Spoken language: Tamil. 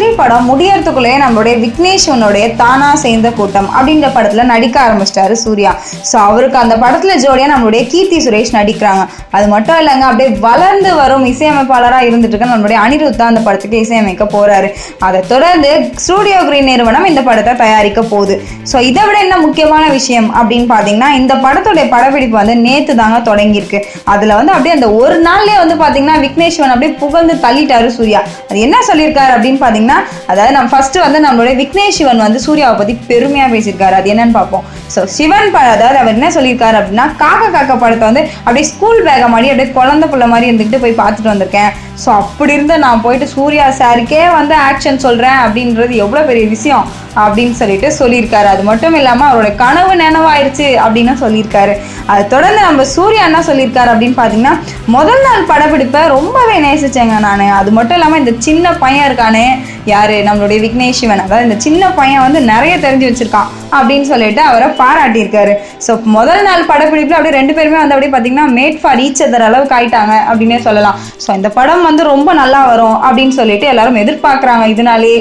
த்ரீ படம் முடியறதுக்குள்ளேயே நம்மளுடைய விக்னேஷனுடைய தானா சேர்ந்த கூட்டம் அப்படின்ற படத்துல நடிக்க ஆரம்பிச்சிட்டாரு சூர்யா. ஸோ அவருக்கு அந்த படத்துல ஜோடியா நம்மளுடைய கீர்த்தி சுரேஷ் நடிக்கிறாங்க. அது மட்டும் இல்லைங்க அப்படியே வளர்ந்து வரும் இசையமைப்பாளராக இருந்துட்டு இருக்க நம்மளுடைய அனிருத்தா அந்த படத்துக்கு இசையமைக்க போறாரு. அதை தொடர்ந்து ஸ்டூடியோ கிரீன் நிறுவனம் இந்த படத்தை தயாரிக்க போகுது. ஸோ இதை விட என்ன முக்கியமான விஷயம் அப்படின்னு பார்த்தீங்கன்னா இந்த படத்துடைய படப்பிடிப்பு வந்து நேத்து தாங்க தொடங்கியிருக்கு. அதுல வந்து அப்படியே அந்த ஒரு நாள்லயே வந்து பாத்தீங்கன்னா விக்னேஷ்வன் அப்படியே புகழ்ந்து தள்ளிட்டாரு சூர்யா. அது என்ன சொல்லியிருக்காரு அப்படின்னு பாத்தீங்கன்னா அதாவது நம்ம ஃபர்ஸ்ட் வந்து நம்மளுடைய விக்னேஷ் சிவன் வந்து சூர்யாவை பத்தி பெருமையா பேசியிருக்காரு. அது என்னன்னு பார்ப்போம். ஸோ சிவன் ப- அதாவது அவர் என்ன சொல்லியிருக்காரு அப்படின்னா காக்கா காக்கா படத்தை வந்து அப்படியே ஸ்கூல் பேக மாதிரி அப்படியே குழந்தை பிள்ளை மாதிரி இருந்துக்கிட்டு போய் பார்த்துட்டு வந்திருக்கேன். ஸோ அப்படி இருந்து நான் போயிட்டு சூர்யா சாருக்கே வந்து ஆக்ஷன் சொல்றேன் அப்படின்றது எவ்வளோ பெரிய விஷயம் அப்படின்னு சொல்லிட்டு சொல்லியிருக்காரு. அது மட்டும் இல்லாமல் அவரோட கனவு நினைவாயிருச்சு அப்படின்னு சொல்லியிருக்காரு. அது தொடர்ந்து நம்ம சூர்யா என்ன சொல்லியிருக்காரு அப்படின்னு பார்த்தீங்கன்னா முதல் நாள் படப்பிடிப்பை ரொம்பவே நேசிச்சேங்க நான். அது மட்டும் இல்லாமல் இந்த சின்ன பையன் இருக்கானே யாரு? நம்மளுடைய விக்னேஷ் சிவன். அதாவது இந்த சின்ன பையன் வந்து நிறைய தெரிஞ்சு வச்சிருக்கான் அப்படின்னு சொல்லிட்டு அவரை பாராட்டியிருக்காரு. ஸோ முதல் நாள் படப்பிடிப்பில் அப்படியே ரெண்டு பேருமே வந்து அப்படியே பார்த்தீங்கன்னா மேட் ஃபார் ஈச் அதர் அளவுக்கு ஆயிட்டாங்க அப்படின்னே சொல்லலாம். ஸோ இந்த படம் வந்து ரொம்ப நல்லா வரும் அப்படின்னு சொல்லிட்டு எல்லாரும் எதிர்பார்க்குறாங்க. இதனாலே